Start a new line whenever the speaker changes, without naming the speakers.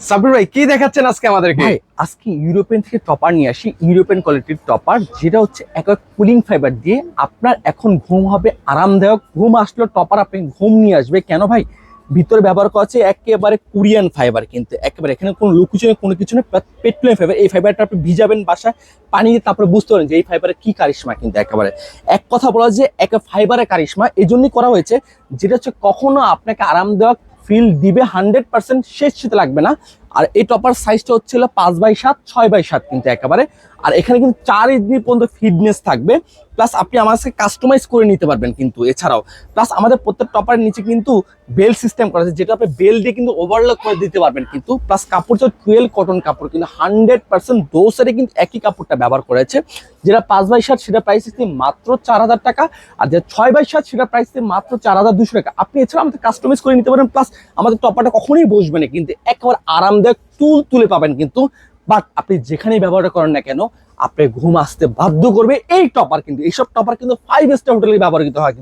সাবির ভাই, কি দেখাচ্ছেন আজকে আমাদেরকে?
ভাই, আজকে ইউরোপিয়ান থেকে টপার নিয়ে আসি ইউরোপিয়ান কোয়ালিটির টপার যেটা হচ্ছে এক কুলিং ফাইবার দিয়ে আপনার এখন ঘুম হবে আরামদায়ক। ঘুম আসলো টপার আপনি ঘুম নিয়ে আসবে। কেন ভাই? ভিতরে ব্যবহার করা আছে একেবারে কোরিয়ান ফাইবার কিন্তু। একেবারে এখানে কোনো লুকুচনে কোনো কিছু নেই পেট্রোলিয়াম ফাইবার এই ফাইবারটা আপনি ভিজাবেন বাসায়, পানি দিয়ে তারপরে বুঝতে পারেন যে এই ফাইবারের কি কারিশমা কিন্তু একেবারে। এক কথা বলা যে এক ফাইবারের কারিশমা। এই জন্যই করা হয়েছে, যেটা হচ্ছে কখনো আপনাকে আরামদায়ক ফিল দিবে হান্ড্রেড পার্সেন্ট শেষ শীতে লাগবে না। আর এই টপার সাইজটা হচ্ছিল পাঁচ বাই সাত, ছয় বাই সাত কিন্তু একেবারে। আর এখানে কিন্তু চার ইঞ্চি পর্যন্ত ফিটনেস থাকবে। প্লাস আপনি আমার কাছে কাস্টমাইজ করে নিতে পারবেন কিন্তু এছাড়াও। প্লাস আমাদের প্রত্যেক টপারের নিচে কিন্তু বেল সিস্টেম করা আছে, যেটা আপনি বেল দিয়ে কিন্তু ওভারলক করে দিতে পারবেন কিন্তু। প্লাস কাপড় হচ্ছে টুয়েলভ কটন কাপড়, কিন্তু হান্ড্রেড পার্সেন্ট দোসেরে কিন্তু একই কাপড়টা ব্যবহার করেছে যেটা পাঁচ বাই সাত, সেটা প্রাইস হচ্ছে মাত্র চার হাজার টাকা। আর যেটা ছয় বাই সাত, সেটা প্রাইস হচ্ছে মাত্র চার হাজার দুশো টাকা। আপনি এছাড়া আমাদের কাস্টমাইজ করে নিতে পারেন। প্লাস আমাদের টপারটা কখনোই বসবে না কিন্তু একেবারে আরামদায়ক তুল তুলে পাবেন কিন্তু। বাট আপনি যেখানেই ব্যবহার করেন না কেন আপনি ঘুম আসতে বাধ্য করবে এই টপার কিন্তু। এইসব টপার কিন্তু ফাইভ স্টার হোটেলে ব্যবহৃত হয়